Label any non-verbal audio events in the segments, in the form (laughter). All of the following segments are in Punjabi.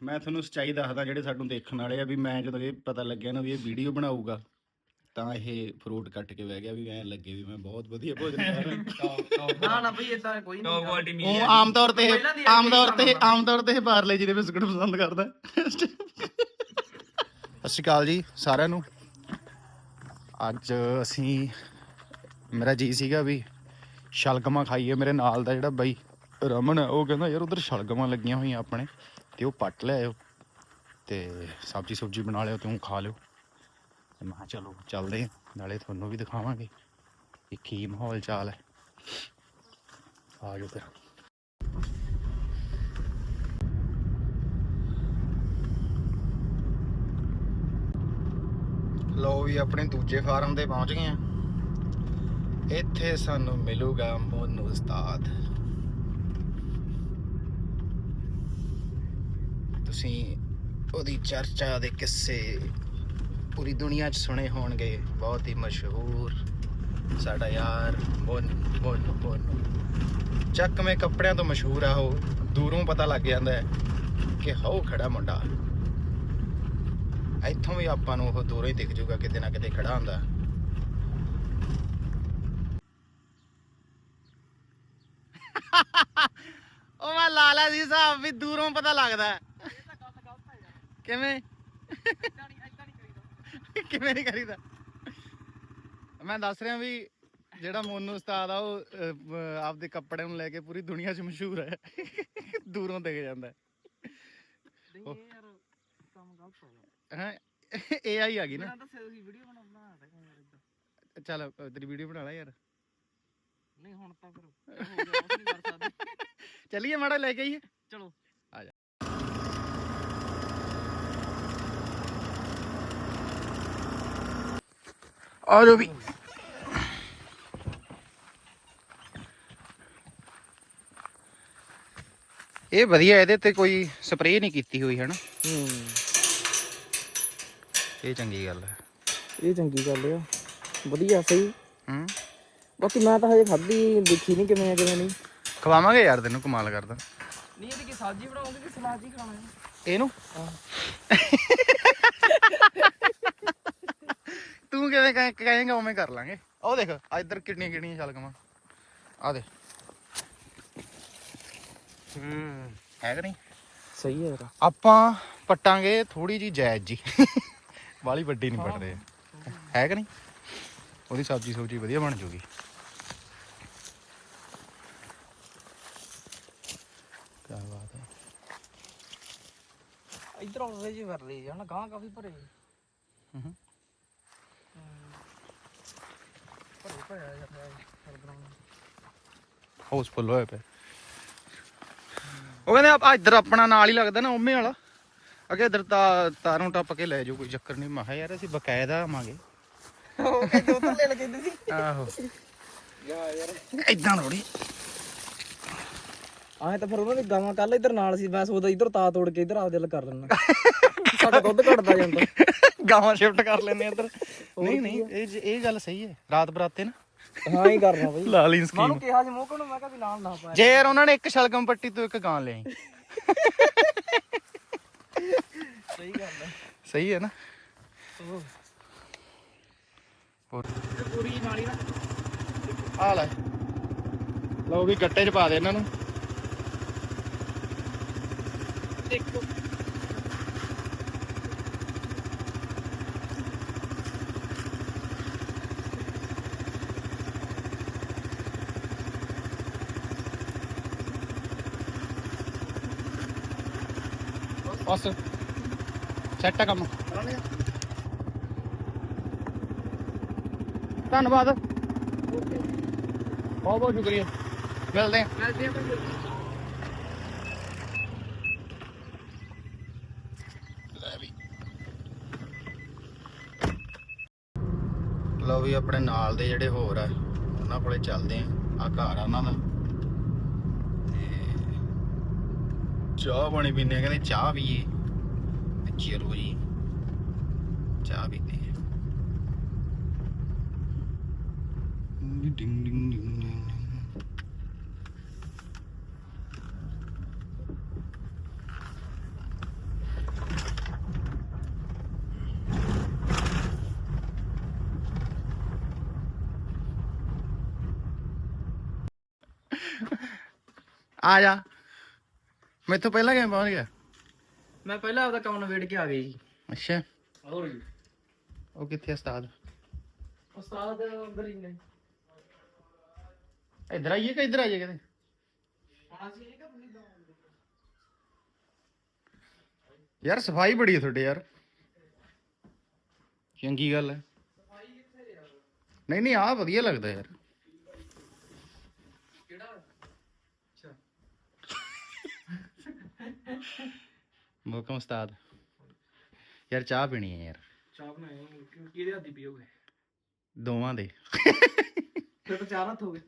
ਮੈਂ ਤੁਹਾਨੂੰ ਸੱਚਾਈ ਦੱਸਦਾ ਜਿਹੜੇ ਸਾਨੂੰ ਦੇਖਣ ਵਾਲੇ ਆ ਵੀ ਮੈਂ ਜਦੋਂ ਇਹ ਪਤਾ ਲੱਗਿਆ ਨਾ ਵੀ ਇਹ ਵੀਡੀਓ ਬਣਾਊਗਾ ਤਾਂ ਇਹ ਫਰੂਟ ਕੱਟ ਕੇ ਬਹਿ ਗਿਆ ਵੀ ਐਂ ਲੱਗੇ ਵੀ ਮੈਂ ਬਹੁਤ ਵਧੀਆ ਭੋਜਨ ਖਾ ਰਿਹਾ। ਨਾ ਨਾ ਬਈ ਇਦਾਂ ਕੋਈ ਟੌਪ ਨਹੀਂ ਕੁਆਲਿਟੀ ਨਹੀਂ ਉਹ ਆਮ ਤੌਰ ਤੇ ਆਮ ਤੌਰ ਤੇ ਆਮ ਤੌਰ ਤੇ ਪਾਰਲੇ ਜੀ ਦੇ ਬਿਸਕੁਟ ਪਸੰਦ ਕਰਦਾ। ਸਤਿ ਸ਼੍ਰੀ ਅਕਾਲ ਜੀ ਸਾਰਿਆਂ ਨੂੰ। ਅੱਜ ਅਸੀਂ ਮੇਰਾ ਜੀ ਸੀਗਾ ਵੀ ਸ਼ਲਗਮਾਂ ਖਾਈਏ ਮੇਰੇ ਨਾਲ ਦਾ ਜਿਹੜਾ ਬਾਈ ਰਮਨ ਉਹ ਕਹਿੰਦਾ ਯਾਰ ਉਧਰ ਸ਼ਲਗਮਾਂ ਲੱਗੀਆਂ ਹੋਈਆਂ ਆਪਣੇ। ਤੇ ਉਹ ਪੱਟ ਲਿਆਇਓ ਤੇ ਸਬਜੀ ਸੁਬਜੀ ਬਣਾ ਲਿਓ ਤੂੰ ਖਾ ਲਿਓ। ਤੇ ਮੈਂ ਕਿਹਾ ਚਲੋ ਚੱਲਦੇ ਹਾਂ ਨਾਲੇ ਤੁਹਾਨੂੰ ਵੀ ਦਿਖਾਵਾਂਗੇ ਕਿ ਕੀ ਮਾਹੌਲ ਚਾਲ ਹੈ ਆ ਜਾਓ ਫਿਰ। ਲੋ ਵੀ ਆਪਣੇ ਦੂਜੇ ਫਾਰਮ ਤੇ ਪਹੁੰਚ ਗਏ ਆ। ਇੱਥੇ ਸਾਨੂੰ ਮਿਲੂਗਾ ਮੋਨੂ ਉਸਤਾਦ। ਤੁਸੀਂ ਉਹਦੀ ਚਰਚਾ ਦੇ ਕਿੱਸੇ ਪੂਰੀ ਦੁਨੀਆ 'ਚ ਸੁਣੇ ਹੋਣਗੇ। ਬਹੁਤ ਹੀ ਮਸ਼ਹੂਰ ਸਾਡਾ ਯਾਰ ਮੋਨ ਮੋਨ ਮੋਨ ਚੱਕਵੇਂ ਕੱਪੜਿਆਂ ਤੋਂ ਮਸ਼ਹੂਰ ਆ ਉਹ। ਦੂਰੋਂ ਪਤਾ ਲੱਗ ਜਾਂਦਾ ਹੈ ਕਿ ਹੋ ਖੜਾ ਮੁੰਡਾ। ਇੱਥੋਂ ਵੀ ਆਪਾਂ ਨੂੰ ਉਹ ਦੂਰੋਂ ਹੀ ਦਿਖ ਜਾਊਗਾ ਕਿਤੇ ਨਾ ਕਿਤੇ ਖੜਾ ਹੁੰਦਾ। (laughs) ਉਹ ਮੈਂ ਲਾਲਾ ਜੀ ਸਾਹਿਬ ਵੀ ਦੂਰੋਂ ਪਤਾ ਲੱਗਦਾ ਕਿਵੇਂ? ਕਿਵੇਂ ਨਹੀਂ ਕਰੀਦਾ? ਮੈਂ ਦੱਸ ਰਿਹਾ ਵੀ ਜਿਹੜਾ ਮੋਨੂ ਉਸਤਾਦ ਆ ਉਹ ਅਹ, ਆਪਦੇ ਕੱਪੜਿਆਂ ਨੂੰ ਲੈ ਕੇ ਪੂਰੀ ਦੁਨੀਆ 'ਚ ਮਸ਼ਹੂਰ ਹੈ। ਦੂਰੋਂ ਦਿਖ ਜਾਂਦਾ ਹੈ। ਨਹੀਂ ਇਹ ਯਾਰ ਕੰਮ ਗਲਤ ਹੋ ਗਿਆ। ਹੈ? ਏਆਈ ਆ ਗਈ ਨਾ। ਬਿਨਾਂ ਦੱਸੇ ਤੁਸੀਂ ਵੀਡੀਓ ਬਣਾਉਣਾ ਯਾਰ ਏਦਾਂ ਚੱਲ ਅਹ, ਤੇਰੀ ਵੀਡੀਓ ਬਣਾ ਲੈ ਯਾਰ। ਨਹੀਂ ਹੁਣ ਤਾਂ ਫਿਰ ਹੋ ਗਿਆ ਉਸ ਨਹੀਂ ਕਰ ਸਕਦੇ। ਚੱਲੀਏ ਮਾੜਾ ਲੈ ਕੇ ਆਈਏ। ਚਲੋ। ਆ ਜਾਓ ਵੀ ਇਹ ਵਧੀਆ ਇਹਦੇ ਤੇ ਕੋਈ ਸਪਰੇਅ ਨਹੀਂ ਕੀਤੀ ਹੋਈ ਹੈ ਨਾ ਹੂੰ ਇਹ ਚੰਗੀ ਗੱਲ ਹੈ ਇਹ ਚੰਗੀ ਗੱਲ ਆ ਵਧੀਆ ਸਹੀ ਹੂੰ ਬਾਕੀ ਮੈਂ ਤਾਂ ਹਜੇ ਖਾਧੀ ਦੇਖੀ ਨਹੀਂ ਕਿਵੇਂ ਆ ਕਿਵੇਂ ਨਹੀਂ ਖਵਾਵਾਂਗੇ ਯਾਰ ਤੈਨੂੰ ਕਮਾਲ ਕਰਦਾ ਨਹੀਂ ਇਹਦੀ ਕੀ ਸਬਜ਼ੀ ਬਣਾਉਂਗੇ ਕਿ ਸਲਾਦ ਹੀ ਖਾਣਾ ਹੈ ਇਹਨੂੰ ਤੂੰ ਕਿਵੇਂ ਕਹੇ- ਕਹੇਂਗਾ ਉਵੇਂ ਕਰ ਲਾਂਗੇ ਉਹ ਦੇਖ ਆ ਇੱਧਰ ਕਿੰਨੀਆਂ ਕਿੰਨੀਆਂ ਛਲਕਮਾਂ ਆ ਦੇ ਹੂੰ ਹੈ ਕਿ ਨਹੀਂ ਸਹੀ ਹੈ ਯਾਰ ਆਪਾਂ ਪੱਟਾਂਗੇ ਥੋੜੀ ਜੀ ਜਾਇਜ਼ ਜੀ ਵਾਲੀ ਵੱਡੀ ਨਹੀਂ ਪੱਟ ਰਹੇ ਹੈ ਕਿ ਨਹੀਂ ਉਹਦੀ ਸਬਜ਼ੀ ਸਬਜ਼ੀ ਵਧੀਆ ਬਣ ਜੂਗੀ ਕੀ ਬਾਤ ਹੈ ਇੱਧਰ ਆਉਂਦੇ ਜੀ ਵਰ ਲਈ ਜਾਣਾ ਗਾਂ ਕਾਫੀ ਭਰੇ ਹੂੰ ਹੂੰ। ਭਰੇ ਭਰੇ ਆ ਜਾਂਦਾ ਸਰਗਰਾਮ ਹਾਊਸਫੁੱਲ ਹੋਇਆ ਪਿਆ। ਉਹ ਕਹਿੰਦੇ ਆ ਇੱਧਰ ਆਪਣਾ ਨਾਲ ਹੀ ਲੱਗਦਾ ਨਾ ਉਮੇ ਵਾਲਾ। ਅਗੇ ਇੱਧਰ ਤਾਂ ਤਾਰੋਂ ਟੱਪ ਕੇ ਲੈ ਜਾਓ ਕੋਈ ਚੱਕਰ ਨਹੀਂ। ਮੈਂ ਕਿਹਾ ਯਾਰ ਅਸੀਂ ਬਕਾਇਦਾ ਆਵਾਂਗੇ। ਉਹ ਕਹਿੰਦੇ ਉਧਰ ਲੈ ਲਗੇ ਸੀ। ਆਹੋ। ਯਾ ਯਾਰ। ਇਦਾਂ ਥੋੜੀ ਆਏ ਤਾਂ ਫਿਰ ਉਹਨਾਂ ਦੀ ਗਾਵਾਂ ਕੱਲ ਇੱਧਰ ਨਾਲ ਸੀ ਮੈਂ ਸੋਚਦਾ ਇੱਧਰ ਤਾ ਤੋੜ ਕੇ ਇੱਧਰ ਆਪ ਦਿਲ ਕਰ ਲੈਣਾ (laughs) ਸਾਡਾ ਦੁੱਧ ਘਟਦਾ ਜਾਂਦਾ। (laughs) ਗਾਵਾਂ ਸ਼ਿਫਟ ਕਰ ਲੈਨੇ ਇੱਧਰ। ਨਹੀਂ ਨਹੀਂ ਇਹ ਇਹ ਗੱਲ ਸਹੀ ਹੈ। ਰਾਤ ਬਰਾਤੇ ਨਾ। ਹਾਂ ਹੀ ਕਰਨਾ ਬਈ। ਲਾ ਲਈ ਸਕੀਮ। ਉਹਨੂੰ ਕਿਹਾ ਸੀ ਮੋਕੋ ਨੂੰ ਮੈਂ ਕਿਹਾ ਵੀ ਨਾਲ ਨਾ ਪਾਇਆ। ਜੇ ਯਾਰ ਉਹਨਾਂ ਨੇ ਇੱਕ ਸ਼ਲਗਮ ਪੱਟੀ ਤੋਂ ਇੱਕ ਗਾਂ ਲਈ ਸਹੀ ਗੱਲ ਹੈ ਸਹੀ ਹੈ ਨਾ। ਪੂਰੀ ਨਾਲੀ ਨਾ। ਆ ਲੈ। ਲਓ ਵੀ ਗੱਟੇ 'ਚ ਪਾ ਦੇ ਇਹਨਾਂ ਨੂੰ। ਦੇਖੋ। ਬਸ। ਸੈੱਟ ਆ ਕੰਮ। ਧੰਨਵਾਦ। ਬਹੁਤ ਬਹੁਤ ਸ਼ੁਕਰੀਆ। ਮਿਲਦੇ ਹਾਂ ਮਿਲਦੇ ਆ ਲਓ ਵੀ, ਆਪਣੇ ਨਾਲ ਦੇ ਜਿਹੜੇ ਹੋਰ ਆ, ਉਹਨਾਂ ਕੋਲੇ ਚੱਲਦੇ ਆ। ਆ ਘਰ ਆ ਉਹਨਾਂ ਦਾ। ਚਾਹ ਪਾਣੀ ਪੀਨੇ ਕਹਿੰਦੇ ਚਾਹ ਪੀਏ ਚਲੋ ਜੀ ਚਾਹ ਪੀਨੇ ਡਿੰਗ ਡਿੰਗ ਡਿੰਗ ਡਿੰਗ ਆ ਜਾ ਮੈਥੋਂ ਪਹਿਲਾਂ ਕਿਵੇਂ ਪਹੁੰਚ ਗਿਆ? ਮੈਂ ਪਹਿਲਾਂ ਆਪਦਾ ਕੰਮ ਨਵੇੜ ਕੇ ਆ ਗਈ ਜੀ। ਅੱਛਾ। ਹੋਰ ਜੀ। ਉਹ ਕਿੱਥੇ ਆ ਉਸਤਾਦ? ਉਸਤਾਦ ਅੰਦਰ ਹੀ ਨੇ। ਇੱਧਰ ਆਈਏ ਕਿ ਇੱਧਰ ਆਈਏ ਕਿਤੇ? ਯਾਰ ਸਫ਼ਾਈ ਬੜੀ ਹੈ ਤੁਹਾਡੇ ਯਾਰ। ਚੰਗੀ ਗੱਲ ਹੈ। ਨਹੀਂ ਨਹੀਂ ਆ ਵਧੀਆ ਲੱਗਦਾ ਯਾਰ ਕਿਹੜਾ ਅੱਛਾ ਮੋਕਮ ਉਸਤਾਦ। ਯਾਰ ਚਾਹ ਪੀਣੀ ਹੈ ਯਾਰ। ਚਾਹ ਬਣਾਏ ਕਿਹਦੇ ਹੱਥੀ ਪੀਓਗੇ? ਦੋਵਾਂ ਦੇ। ਫਿਰ ਤਾਂ ਚਾਰ ਹੱਥ ਹੋ ਗਏ।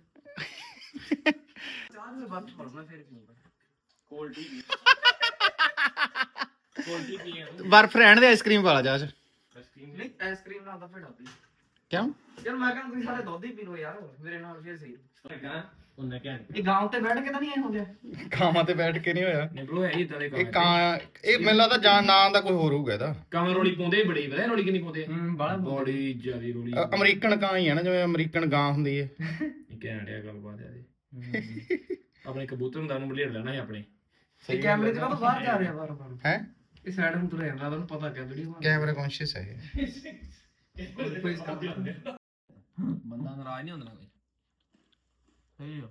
ਚਾਹ ਦੇ ਬਾਅਦ ਪੜਨਾ ਫਿਰ ਪੀਊਗਾ ਕੋਲਡੀ ਵੀ ਕੋਲਡੀ ਪੀਏ ਬਰਫ ਰਹਿਣ ਦੇ ਆਈਸਕ੍ਰੀਮ ਵਾਲਾ ਜਾ ਚ। ਨਹੀਂ ਆਈਸਕ੍ਰੀਮ ਨਾਲ ਤਾਂ ਫਿਰ ਡੱਬੀ ਕਿਉਂ? ਯਾਰ ਮੈਂ ਕਹਿੰਦਾ ਤੁਸੀਂ ਸਾਡੇ ਦੁੱਧ ਹੀ ਪੀ ਲਓ ਯਾਰ ਮੇਰੇ ਨਾਲ ਫਿਰ ਸਹੀ। ਉਹਨੇ ਇਹ ਗਾਉਂ ਤੇ ਬੈਠ ਕੇ ਤਾਂ ਨਹੀਂ ਐ ਹੋ ਗਿਆ ਖਾਵਾਂ ਤੇ ਬੈਠ ਕੇ ਨਹੀਂ ਹੋਇਆ। ਨਿਕਲੋ ਹੈ ਹੀ ਤਲੇ ਇਹ ਕਾਂ ਇਹ ਮੈਨੂੰ ਲੱਗਦਾ ਜਾਨ ਨਾਂ ਦਾ ਕੋਈ ਹੋਰ ਹੋਊਗਾ ਇਹਦਾ। ਕਮਰ ਰੋਲੀ ਪਾਉਂਦੇ ਬੜੀ ਪਤਾ ਰੋਲੀ ਕਿੰਨੀ ਪਾਉਂਦੇ ਹੂੰ ਬਾਲਾ ਬੜੀ ਜਿਆਦੀ ਰੋਲੀ। ਅ- ਅਮਰੀਕਨ ਕਾਂ ਹੀ ਆ ਨਾ ਜਿਵੇਂ ਅਮਰੀਕਨ ਗਾਂ ਹੁੰਦੀ ਹੈ ਇਹ ਡਿਆ ਗੱਲਬਾਤ ਆ ਇਹਦੀ ਆਪਣੇ ਕਬੂਤਰ ਨੂੰ ਬਲੇਡ ਲੈਣਾ ਹੈ ਆਪਣੇ। ਇਹ ਕੈਮਰੇ ਚ ਤਾਂ ਬਾਹਰ ਜਾ ਰਿਹਾ ਬਾਰ ਬਾਰ ਹੈ? ਇਹ ਸਾਈਡ ਨੂੰ ਤੁਰਿਆ ਜਾਂਦਾ ਉਹਨੂੰ ਪਤਾ ਕਿਆ ਵੀਡੀਓ ਕੈਮਰਾ ਕੌਨਸ਼ੀਅਸ ਹੈ ਇਹ। (laughs) ਬੰਦਾ ਨਾਰਾਜ਼ ਨਹੀਂ ਹੁੰਦਾ ਕੋਈ। ਸਹੀ ਆ।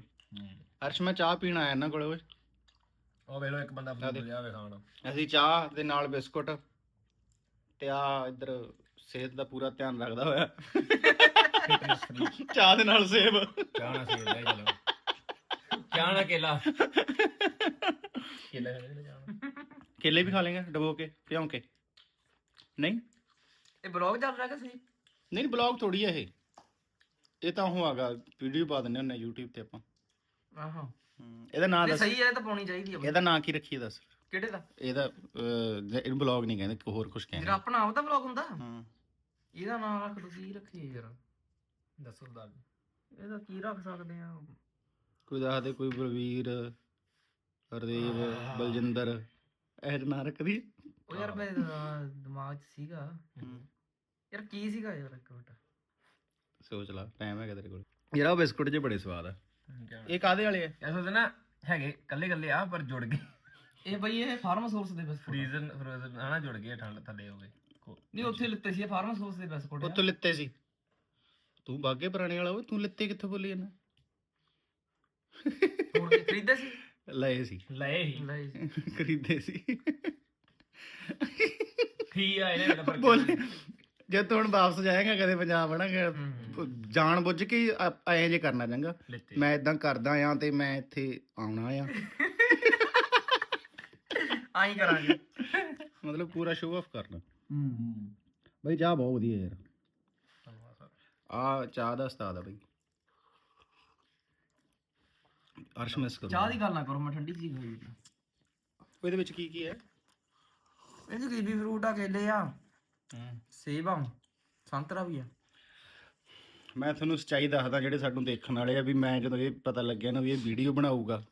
ਅਰਸ਼ ਮੈਂ ਚਾਹ ਪੀਣ ਆਇਆ ਇਹਨਾਂ ਕੋਲੇ ਓਏ। ਉਹ ਵੇਲੋ ਇੱਕ ਬੰਦਾ ਫੂਡ ਲਿਆ ਵੇ ਖਾਣ। ਅਸੀਂ ਚਾਹ ਦੇ ਨਾਲ ਬਿਸਕੁਟ ਤੇ ਆ ਇੱਧਰ ਸਿਹਤ ਦਾ ਪੂਰਾ ਧਿਆਨ ਰੱਖਦਾ ਹੋਇਆ। ਚਾਹ ਦੇ ਨਾਲ ਸੇਬ। ਚਾਹ ਸੇਲ ਲੈ ਚਲੋ। ਚਾਹ ਨਾ ਕੇਲਾ। ਕੇਲਾ ਕੇਲੇ ਵੀ ਖਾ ਲੇਗਾ ਡਬੋ ਕੇ ਭਿਉਂ ਕੇ। ਨਹੀਂ? ਇਹ ਬਲੌਗ ਚੱਲ ਰਿਹਾ ਕਿ ਸਹੀ? ਨਹੀਂ ਬਲੌਗ ਥੋੜੀ ਹੈ ਇਹ। ਇਹ ਤਾਂ ਉਹ ਆਗਾ ਵੀਡੀਓ ਪਾ ਦਿੰਨੇ ਹੁੰਨੇ YouTube ਤੇ ਆਪਾਂ। ਆਹਾਂ। ਹਮ, ਇਹਦਾ ਨਾਂ ਇਹ ਦੱਸ। ਸਹੀ ਹੈ ਤਾਂ ਪਾਉਣੀ ਚਾਹੀਦੀ ਆ ਇਹਦਾ ਨਾਂ ਕੀ ਰੱਖੀਏ ਦੱਸ? ਕਿਹੜੇ ਦਾ? ਇਹਦਾ ਅਹ, ਇਹਨੂੰ ਬਲੌਗ ਨਹੀਂ ਕਹਿੰਦੇ ਕੋਈ ਹੋਰ ਕੁਝ ਜਿਹੜਾ ਕਹਿੰਦੇ ਆਪਣਾ ਆਪਦਾ ਬਲੌਗ ਹੁੰਦਾ? ਹਾਂ। ਇਹਦਾ ਨਾਮ ਰੱਖ ਦੋ ਕੀ ਰੱਖੀਏ ਯਾਰ? ਦੱਸੋ ਦਾ ਇਹਦਾ ਕੀ ਰੱਖ ਸਕਦੇ ਆ? ਕੋਈ ਦੱਸਦੇ ਕੋਈ ਬਲਵੀਰ ਹਰਦੇਵ ਬਲਜਿੰਦਰ ਇਹ ਨਾਂ ਰੱਖਦੀ। ਉਹ ਯਾਰ ਮੇਰੇ ਦਿਮਾ- ਦਿਮਾਗ 'ਚ ਸੀਗਾ। ਯਾਰ ਕੀ ਸੀਗਾ ਯਾਰ ਇੱਕ ਮਿੰਟ। ਸੋਚ ਲਾ ਟਾਈਮ ਹੈਗਾ ਤੇਰੇ ਕੋਲ। ਯਾਰ ਉਹ ਬਿਸਕੁਟ ਜੇ ਬੜੇ ਸਵਾਦ ਆ। ਇਹ ਕਾਦੇ ਵਾਲੇ ਆ? ਐਸਾ ਤੇ ਨਾ ਹੈਗੇ ਕੱਲੇ ਕੱਲੇ ਆ ਪਰ ਜੁੜ ਗਏ। ਇਹ ਬਈ ਇਹ ਫਾਰਮ ਸੋਰਸ ਦੇ ਬਿਸਕੁਟ ਫਰੀਜ਼ਨ ਫਰੋਜ਼ਨ ਹਨਾ ਜੁੜ ਗਏ ਠੰਡ ਥੱਲੇ ਹੋ ਗਏ। ਕੋ- ਨਹੀਂ ਉੱਥੇ ਲਿੱਤੇ ਸੀ ਇਹ ਫਾਰਮ ਸੋਰਸ ਦੇ ਬਿਸਕੁਟ ਉੱਥੋਂ ਲਿੱਤੇ ਸੀ। ਤੂੰ ਬਾਗੇ ਪੁਰਾਣੇ ਵਾਲਾ ਓਏ ਤੂੰ ਲਿੱਤੇ ਕਿੱਥੋਂ ਬੋਲੀ ਜਾਂਦਾ? ਹੋਰ ਕੀ ਖਰੀਦੇ ਸੀ? ਲਏ ਸੀ। ਲਏ ਹੀ ਲੈ ਜੀ। ਖਰੀਦੇ ਸੀ। ਠੀਕ ਆ ਇਹਨੇ ਮੇਰਾ ਬੋਲ। ਜੇ ਤੂੰ ਹੁਣ ਵਾਪਸ ਜਾਏਗਾ ਕਦੇ ਪੰਜਾਬ ਹਨਾ ਜਾਣ ਬੁੱਝ ਕੇ ਐਂ ਜੇ ਕਰਨਾ ਚੰਗਾ। ਲਿੱਤੇ। ਮੈਂ ਇਦਾਂ ਕਰਦਾ ਆ ਤੇ ਮੈਂ ਇੱਥੇ ਆਉਣਾ ਆ। ਆਈ ਕਰਾਂਗੇ। ਮਤਲਬ ਪੂਰਾ ਸ਼ੋਅ ਆਫ ਕਰਨਾ। ਹੂੰ ਬਈ ਚਾਹ ਬਹੁਤ ਵਧੀਆ ਯਾਰ। ਆ ਚਾਹ ਦਾ ਉਸਤਾਦ ਆ ਬਈ। ਅਰਸ਼ ਮਿਸ ਕਰੋ ਚਾਹ ਦੀ ਗੱਲ ਨਾ ਕਰੋ ਮੈਂ ਠੰਡੀ ਚੀਜ਼ ਖਾਈ ਜਾਂਦਾ ਇਹਦੇ ਵਿੱਚ ਕੀ ਕੀ ਹੈ? ਇਹ ਜੀ ਕੀਵੀ ਫਰੂਟ ਆ ਕੇਲੇ ਆ। ਸੇਬ ਆ ਸੰਤਰਾ ਵੀ ਆ। ਮੈਂ ਤੁਹਾਨੂੰ ਸੱਚਾਈ ਦੱਸਦਾ ਜਿਹੜੇ ਸਾਨੂੰ ਦੇਖਣ ਵਾਲੇ ਆ ਵੀ ਮੈਂ ਜਦੋਂ ਇਹ ਪਤਾ ਲੱਗਿਆ ਨਾ ਵੀ ਇਹ ਵੀਡੀਓ ਬਣਾਊਗਾ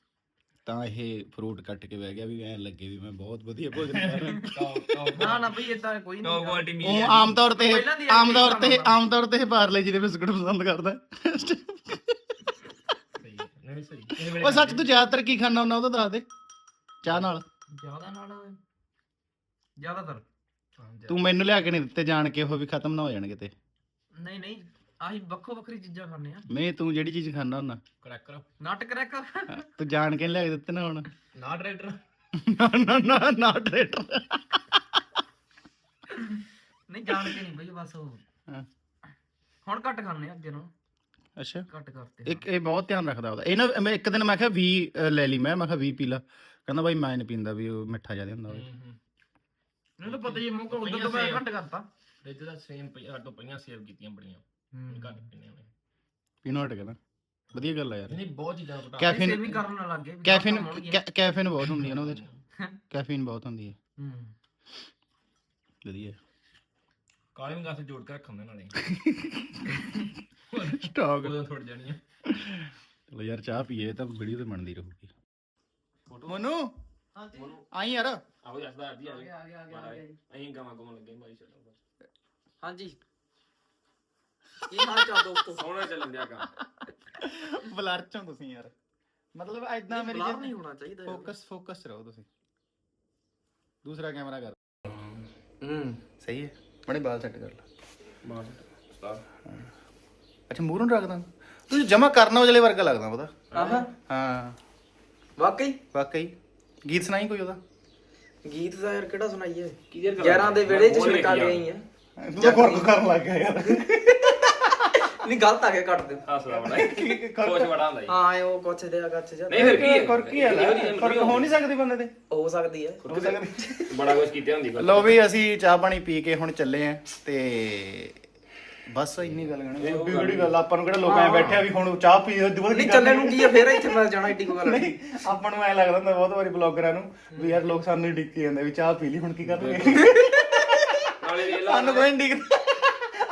ਤਾਂ ਇਹ ਫਰੂਟ ਕੱਟ ਕੇ ਬਹਿ ਗਿਆ ਵੀ ਐਂ ਲੱਗੇ ਵੀ ਮੈਂ ਬਹੁਤ ਵਧੀਆ ਭੋਜਨ ਕਰ ਰਿਹਾ। ਨਾ ਨਾ ਬਈ ਇਦਾਂ ਕੋਈ ਨਹੀਂ ਕੁਆਲਿਟੀ ਮੀਲ ਉਹ ਆਮ ਤੌਰ ਤੇ ਆਮ ਤੌਰ ਤੇ ਆਮ ਤੌਰ ਤੇ ਪਾਰਲੇ ਜੀ ਦੇ ਬਿਸਕੁਟ ਪਸੰਦ ਕਰਦਾ। ਹੈ। ਸਹੀ ਹੈ। ਨਹੀਂ ਸਹੀ। ਇਹ ਵੇਲੇ ਉਹ ਸੱਚ ਤੂੰ ਜ਼ਿਆਦਾਤਰ ਕੀ ਖਾਣਾ ਹੁੰਦਾ ਉਹ ਤਾਂ ਦੱਸ ਦੇ। ਚਾਹ ਨਾਲ। ਜ਼ਿਆਦਾ ਨਾਲ? ਜ਼ਿਆਦਾਤਰ। ਤੂੰ ਮੈਨੂੰ ਲਿਆ ਕੇ ਨਹੀਂ ਦਿੱਤੇ ਜਾਣ ਕੇ ਉਹ ਵੀ ਖਤਮ ਨਾ ਹੋ ਜਾਣਗੇ ਤੇ ਨਹੀਂ ਨਹੀਂ ਆਹੀ ਵੱਖੋ ਵੱਖਰੀ ਚੀਜ਼ਾਂ ਖਾਣੇ ਆ। ਮੈਂ ਤੂੰ ਜਿਹੜੀ ਚੀਜ਼ ਖਾਣਾ ਹੁੰਦਾ। ਕਰੈਕਰ ਨਟ ਕਰੈਕ ਤੂੰ ਜਾਣ ਕੇ ਨੀ ਲਿਆ ਕੇ ਦਿੱਤੇ ਨਾ ਹੁਣ। ਨਾ ਡਾਇਰੈਕਟਰ ਨਾ ਨਾ ਨਾ ਨਾ ਟਰੇਟਰ ਨਹੀਂ ਜਾਣ ਕੇ ਨਹੀਂ ਬਈ ਬਸ ਉਹ। ਹਾਂ। ਹੁਣ ਘੱਟ ਖਾਣੇ ਆ ਅੱਗੇ ਨੂੰ ਅੱਛਾ। ਘੱਟ ਕਰਤੇ ਇੱਕ ਇਹ ਬਹੁਤ ਧਿਆਨ ਰੱਖਦਾ ਉਹਦਾ। ਇਹ ਨਾ ਮੈਂ ਇੱਕ ਦਿਨ ਮੈਂ ਕਿਹਾ 20 ਅ, ਲੈ ਲਈ ਮੈਂ ਮੈਂ ਕਿਹਾ 20 ਪੀ ਲਾ। ਕਹਿੰਦਾ ਬਾਈ ਮੈਂ ਨਹੀਂ ਪੀਂਦਾ ਵੀ ਉਹ ਮਿੱਠਾ ਜ਼ਿਆਦਾ ਹੁੰਦਾ ਹੋਵੇ ਮੈਨੂੰ ਤਾਂ ਪਤਾ ਹੀ ਮੂੰਹ ਕੋਲ ਉਦੋਂ ਤੋਂ ਮੈਂ ਘੱਟ ਕਰਤਾ। ਫ੍ਰਿਜ ਦਾ ਸੇਮ ਤੋਂ ਪਈਆਂ ਸੇਵ ਕੀਤੀਆਂ ਬੜੀਆਂ। ਘੱਟ ਪੀਣੇ ਉਹਨੇ ਪੀਣੋ ਹਟ ਕਹਿੰਦਾ ਵਧੀਆ ਗੱਲ ਆ ਯਾਰ। ਨਹੀਂ ਬਹੁਤ ਚੀਜ਼ਾਂ ਘਟਾ। ਕੈਫੀਨ ਸੇਵਿੰਗ ਕਰਨ ਨਾਲ ਲੱਗ ਕੈਫੀਨ। ਕੈ- ਕੈਫੀਨ ਬਹੁਤ ਹੁੰਦੀ ਹੈ ਨਾ ਉਹਦੇ ਚ। ਕੈਫੀਨ ਬਹੁਤ ਹੁੰਦੀ ਹੈ। ਹੂੰ। ਵਧੀਆ। ਕਾਲੇ ਮਗਾਸੇ ਜੋੜ ਕੇ ਰੱਖਾਂਦੇ ਨਾਲੇ। ਸਟਾਕ ਉਦੋਂ ਥੋੜ ਜਾਣੀ ਆ। ਚਲੋ ਯਾਰ ਚਾਹ ਪੀਏ ਤਾਂ ਵੀਡੀਓ ਤੇ ਬਣਦੀ ਰਹੂਗੀ। ਮਨੂ! ਹਾਂਜੀ। ਆਈ ਯਾਰ। ਆਹੋ ਦੱਸਦਾ ਆਦੀ ਆ ਆ ਗਿਆ ਆ ਗਿਆ, ਆ ਗਿਆ ਆ ਗਿਆ ਜੀ। ਅਹੀਂ ਗਾਵਾਂ ਗਾਵਾਂ ਲੱਗੇ ਚੱਲੋ ਹਾਂਜੀ। ਕੀ ਹਾਲ ਚਾਲ ਦੋਸਤੋ? ਸੋਹਣਾ ਚੱਲਣ ਦਿਆ ਕੰਮ। ਬਲਰ ਚੋਂ ਤੁਸੀਂ ਯਾਰ। ਮਤਲਬ ਐਦਾਂ ਮੇਰੀ ਬਲਰ ਨਹੀਂ ਹੋਣਾ ਚਾਹੀਦਾ ਯਾਰ। ਫੋਕਸ ਫੋਕਸ ਰਹੋ ਤੁਸੀਂ। ਦੂਸਰਾ ਕੈਮਰਾ ਕਰ। ਹੂੰ। ਸਹੀ ਹੈ। ਬੜੇ ਬਾਲ ਸੈੱਟ ਕਰ ਲਾ। ਬਾਸ ਅੱਛਾ ਮੂਹਰੋਂ ਨੂੰ ਰੱਖਦਾ। ਤੁਸੀਂ ਜਮਾ ਕਰਨਾ ਉਹਜਲੇ ਵਰਗਾ ਲੱਗਦਾ ਪਤਾ ਆਹਾਂ। ਹਾਂ। ਵਾਕਈ? ਵਾਕਈ। ਗੀਤ ਸੁਣਾਈ ਕੋਈ ਉਹਦਾ? ਗੀਤ ਦਾ ਯਾਰ ਕਿਹੜਾ ਸੁਣਾਈਏ? ਕਿਹਦੇ ਕਰ ਯਾਰਾਂ ਦੇ ਵਿਹੜੇ 'ਚ ਛਿੜਕਾ ਗਈ ਆ। ਤੂੰ ਤਾਂ ਗੁਰਕ ਕਰਨ ਲੱਗ ਗਿਆ ਯਾਰ। ਨਹੀਂ ਗਲਤ ਆ ਗਿਆ ਕੱਟ ਦੇ ਹੱਸਦਾ ਬੜਾ ਖੁਸ਼ ਬੜਾ ਹੁੰਦਾ ਜੀ। ਹਾਂ ਇਹ ਉਹ ਕੁਛ ਦੇ ਆ ਕੱਚ ਜਾ ਨਹੀਂ ਫਿਰ ਕੀ ਹੈ? ਗੁਰਕ ਹੀ ਗੁਰਕ ਹੋ ਨਹੀਂ ਸਕਦੀ ਬੰਦੇ ਤੇ। ਹੋ ਸਕਦੀ ਹੈ। ਹੋ ਸਕਦੀ। ਬੜਾ ਕੁਝ ਕੀਤੇ ਹੁੰਦੀ ਲੋ ਵੀ ਅਸੀਂ ਚਾਹ ਪਾਣੀ ਪੀ ਕੇ ਹੁਣ ਚੱਲੇ ਆਂ ਤੇ ਬਸ ਇੰਨੀ ਗੱਲ ਕਹਿਣਾ ਵੀ ਕਿਹੜੀ ਗੱਲ ਆਪਾਂ ਨੂੰ ਕਿਹੜਾ ਲੋਕਾਂ ਐ ਬੈਠੇ ਆ ਵੀ ਹੁਣ ਚਾਹ ਪੀ ਉਹ ਦੁਬਾਰਾ ਨਹੀਂ ਚੱਲੇ ਨੂੰ ਕੀ ਆ? ਫੇਰ ਇੱਥੇ ਮੈਂ ਜਾਣਾ ਏਡੀ ਕੋ ਗੱਲ ਨਹੀਂ ਆਪਾਂ ਨੂੰ ਐ ਲੱਗਦਾ ਹੁੰਦਾ ਬਹੁਤ ਵਾਰੀ ਬਲੌਗਰਾਂ ਨੂੰ ਵੀ ਯਾਰ ਲੋਕ ਸਾਨੂੰ ਹੀ ਡਿੱਕੀ ਜਾਂਦੇ ਵੀ ਚਾਹ ਪੀ ਲਈ ਹੁਣ ਕੀ ਕਰਨਗੇ ਨਾਲੇ ਵੇਖ ਲਾ। ਸਾਨੂੰ ਕੋਈ ਨਹੀਂ ਡਿੱਕਦਾ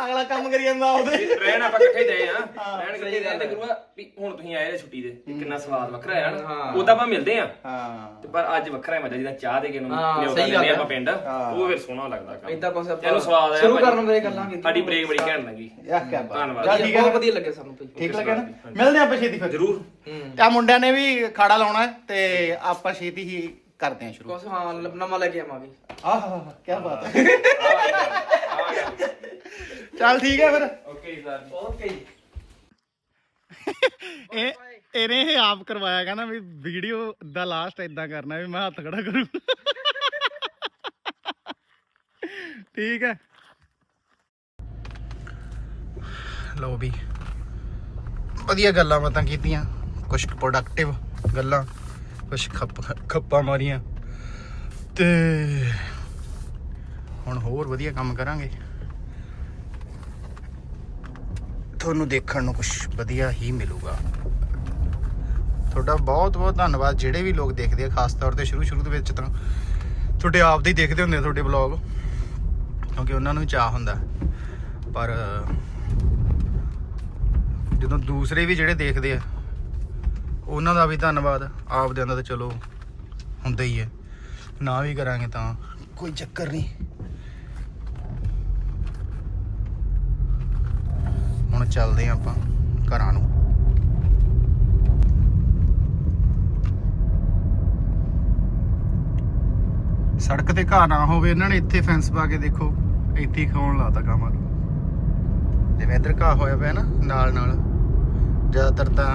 ਅਗਲਾ ਕੰਮ ਕਰੀ ਜਾਂਦਾ ਉਹਦੇ ਰਹਿਣ ਆਪਾਂ ਇਕੱਠੇ ਗਏ ਆ ਰਹਿਣ ਇਕੱਠੇ ਗਏ ਤੇ ਗੁਰੂਆ ਵੀ ਹੁਣ ਤੁਸੀਂ ਆਏ ਨੇ ਛੁੱਟੀ ਦੇ ਤੇ ਕਿੰਨਾ ਸਵਾਦ ਵੱਖਰਾ ਆ ਨਾ ਹਾਂ। ਉਦਾਂ ਆਪਾਂ ਮਿਲਦੇ ਆ ਹਾਂ। ਤੇ ਪਰ ਅੱਜ ਵੱਖਰਾ ਹੈ ਮਜ਼ਾ ਜਿਹਦਾ ਚਾਹ ਦੇ ਕੇ ਨੂੰ ਹਾਂ, ਨਿਉਤਾ ਸਹੀ ਗੱਲ ਦਿੰਦੇ ਹੈ। ਆਪਾਂ ਪਿੰਡ। ਹਾਂ। ਉਹ ਫਿਰ ਸੋਹਣਾ ਲੱਗਦਾ ਕੰਮ। ਇਦਾਂ ਆਪਾਂ ਤੈਨੂੰ ਸਵਾਦ ਆਇਆ ਸ਼ੁਰੂ ਭਾਜੀ? ਕਰਨ ਵੇਲੇ ਗੱਲਾਂ ਕੀਤੀਆਂ ਸਾਡੀ ਬ੍ਰੇਕ ਬੜੀ ਘੈਂਟ ਲੱਗੀ। ਯਾ ਕੀ ਬਾਤ। ਧੰਨਵਾਦ। ਠੀਕ ਹੈ ਬਹੁਤ ਨਾ? ਵਧੀਆ ਲੱਗਿਆ ਸਾਨੂੰ ਭਾਈ। ਠੀਕ ਲੱਗਿਆ ਨਾ? ਮਿਲਦੇ ਆਪਾਂ ਛੇਤੀ ਫਿਰ। ਜ਼ਰੂਰ। ਹੂੰ। ਤੇ ਆ ਮੁੰਡਿਆਂ ਨੇ ਵੀ ਖਾੜਾ ਲਾਉਣਾ ਹੈ ਤੇ ਆਪਾਂ ਛੇਤੀ ਹੀ ਕਰਦੇ ਹਾਂ ਸ਼ੁਰੂ। ਕੁਛ ਹਾਂ ਨਵਾਂ ਲੈ ਕੇ ਆਵਾਂਗੇ। ਆਹ ਕੀ ਬਾਤ ਹੈ। ਚੱਲ ਠੀਕ ਹੈ ਫਿਰ। ਓਕੇ ਸਰ ਓਕੇ ਇਹ ਇਹਨੇ ਇਹ ਆਪ ਕਰਵਾਇਆ ਕਹਿੰਦਾ ਵੀ ਵੀਡੀਓ ਦਾ ਲਾਸਟ ਇਦਾਂ ਕਰਨਾ ਵੀ ਮੈਂ ਹੱਥ ਖੜਾ ਕਰੂੰ। ਠੀਕ ਹੈ। ਲੋ ਵੀ। ਵਧੀਆ ਗੱਲਾਂ ਬਾਤਾਂ ਕੀਤੀਆਂ। ਕੁਝ ਪ੍ਰੋਡਕਟਿਵ ਗੱਲਾਂ ਕੁਝ ਖੱਪ ਖੱਪਾਂ ਮਾਰੀਆਂ। ਤੇ ਹੁਣ ਹੋਰ ਵਧੀਆ ਕੰਮ ਕਰਾਂਗੇ। ਤੁਹਾਨੂੰ ਦੇਖਣ ਨੂੰ ਕੁਝ ਵਧੀਆ ਹੀ ਮਿਲੂਗਾ। ਤੁਹਾਡਾ ਬਹੁਤ ਬਹੁਤ ਧੰਨਵਾਦ। ਜਿਹੜੇ ਵੀ ਲੋਕ ਦੇਖਦੇ ਆ, ਖਾਸ ਤੌਰ ਤੇ ਸ਼ੁਰੂ ਸ਼ੁਰੂ ਦੇ ਵਿੱਚ ਤਾਂ ਤੁਹਾਡੇ ਆਪ ਦੇ ਹੀ ਦੇਖਦੇ ਹੁੰਦੇ ਆ ਤੁਹਾਡੇ ਵਲੌਗ, ਕਿਉਂਕਿ ਉਹਨਾਂ ਨੂੰ ਵੀ ਚਾਹ ਹੁੰਦਾ। ਪਰ ਜਦੋਂ ਦੂਸਰੇ ਵੀ ਜਿਹੜੇ ਦੇਖਦੇ ਆ, ਉਹਨਾਂ ਦਾ ਵੀ ਧੰਨਵਾਦ। ਆਪ ਦੇ ਅੰਦਰ ਤਾਂ ਚਲੋ ਹੁੰਦਾ ਹੀ ਹੈ। ਨਾ ਵੀ ਕਰਾਂਗੇ ਤਾਂ ਕੋਈ ਚੱਕਰ ਨਹੀਂ। ਹੁਣ ਚੱਲਦੇ ਹਾਂ ਆਪਾਂ ਘਰਾਂ ਨੂੰ। ਸੜਕ ਤੇ ਘਾਹ ਨਾ ਹੋਵੇ ਇਹਨਾਂ ਨੇ ਇੱਥੇ ਫੈਂਸ ਪਾ ਕੇ ਦੇਖੋ ਇੱਥੇ ਖਾਉਣ ਲਾਤਾ ਗਾਵਾਂ ਜਿਵੇਂ ਇੱਧਰ ਘਾਹ ਹੋਇਆ ਪਿਆ ਨਾ ਨਾਲ ਨਾਲ ਜ਼ਿਆਦਾਤਰ ਤਾਂ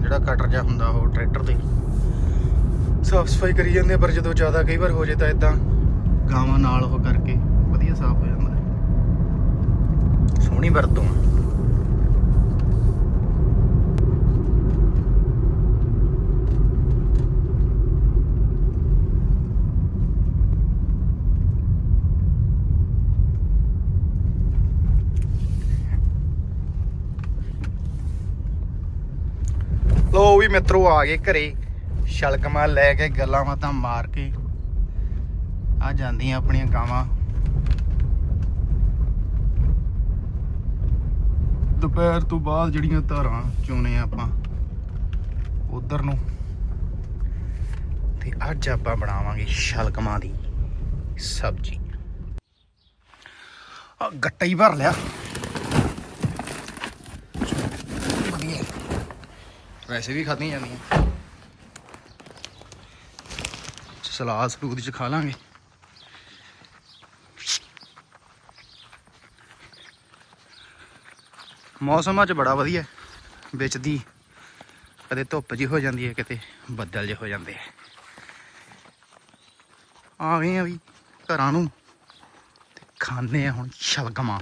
ਜਿਹੜਾ ਕਟਰ ਜਿਹਾ ਹੁੰਦਾ ਉਹ ਟਰੈਕਟਰ ਤੇ। ਸਾਫ਼ ਸਫ਼ਾਈ ਕਰੀ ਜਾਂਦੇ ਆ, ਪਰ ਜਦੋਂ ਜ਼ਿਆਦਾ ਕਈ ਵਾਰ ਹੋ ਜੇ ਤਾਂ ਇਦਾਂ ਗਾਵਾਂ ਨਾਲ ਉਹ ਕਰਕੇ ਵਧੀਆ ਸਾਫ਼ ਹੋ ਜਾਂਦਾ। ਸੋਹਣੀ ਵਰਤੋਂ ਲੋ ਵੀ ਮਿੱਤਰੋ ਆ ਗਏ ਘਰੇ। ਛਲਕਮਾ ਲੈ ਕੇ ਗੱਲਾਂ ਬਾਤਾਂ ਮਾਰ ਕੇ। ਆ ਜਾਂਦੀਆਂ ਆਪਣੀਆਂ ਗਾਵਾਂ ਦੁਪਹਿਰ ਤੋਂ ਬਾਅਦ ਜਿਹੜੀਆਂ ਧਾਰਾਂ ਚੋਨੇ ਆਪਾਂ, ਉਧਰ ਨੂੰ। ਤੇ ਅੱਜ ਆਪਾਂ ਬਣਾਵਾਂਗੇ ਸ਼ਲਕਮਾਂ ਦੀ ਸਬਜ਼ੀ। ਆ ਗੱਟਾ ਹੀ ਭਰ ਲਿਆ ਵਧੀਆ ਵੈਸੇ ਵੀ ਖਾਧੀਆਂ ਜਾਂਦੀਆਂ। ਸਲਾਦ ਸਲੂਦ ਚ ਖਾ ਲਾਂਗੇ। ਮੌਸਮ ਅੱਜ ਬੜਾ ਵਧੀਆ ਵਿੱਚ ਦੀ ਕਦੇ ਧੁੱਪ ਜੀ ਹੋ ਜਾਂਦੀ ਹੈ, ਕਿਤੇ ਬੱਦਲ ਜਿਹੇ ਹੋ ਜਾਂਦੇ ਆ ਆ ਗਏ ਆ ਵੀ ਘਰਾਂ ਨੂੰ ਤੇ ਖਾਂਦੇ ਆ ਹੁਣ ਸ਼ਲਗਮਾਂ